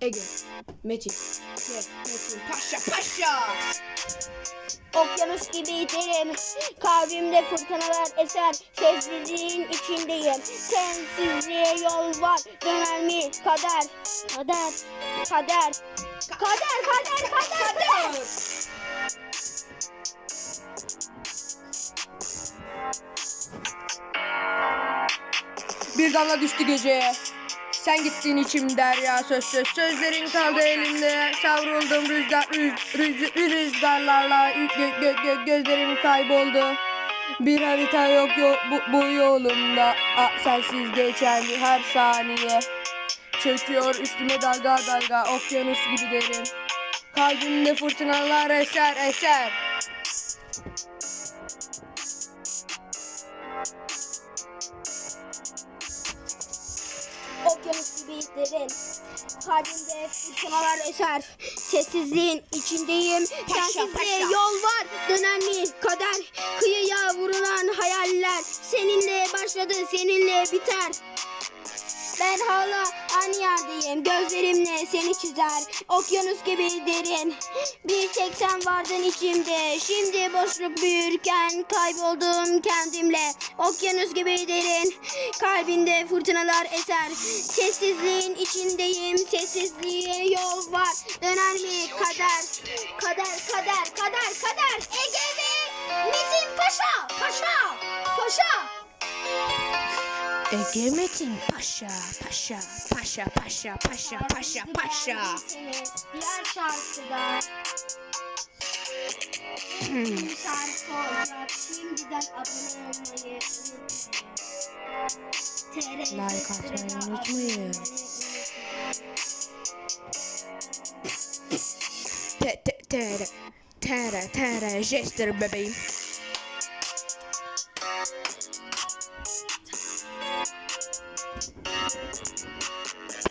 Ege, Metin, Ege, Metin, Paşa, Paşa. Okyanus gibi derin Kalbimde fırtınalar eser. Sessizliğin içindeyim Sensizliğe yol var. Döner mi? Kader Kader Kader. Kader kader kader kader! Bir damla düştü geceye. Sen gittin içim derya söz söz. Sözlerin kaldı elimde. Savruldum rüzgar rüz, rüz, rüzgarlarla. Gö, gö, gö, gözlerim kayboldu. Bir harita yok yo, bu, bu yolumda. A, sensiz geçer her saniye. Çöküyor üstüme dalga dalga. Okyanus gibi derin kalbimde fırtınalar eser eser Okyanus gibi derin Kalbimde fırtınalar eser. Sessizliğin içindeyim. Sensizliğe paşa. yol var. Döner mi kader. Kıyıya vurulan hayaller Seninle başladı seninle biter ben hala aynı yerdeyim. Gözlerimle seni çizer. Okyanus gibi derin. Bir tek sen vardın içimde. Şimdi boşluk büyürken Kayboldum kendimle. Okyanus gibi derin. Kalbinde fırtınalar eser. Sessizliğin içindeyim. Sessizliğe yol var. Döner mi? Kader. Kader kader kader kader. Ege ve Metin Paşa! Paşa! Paşa Ege Metin Paşa Paşa Paşa Paşa Paşa Paşa Paşa Diğer şarkıda bir şarkı olacak. Şimdiden abone olmayı unutmayın. Like atmayı unutmayın. Te te tere tere tere jester bebeğim. えっ?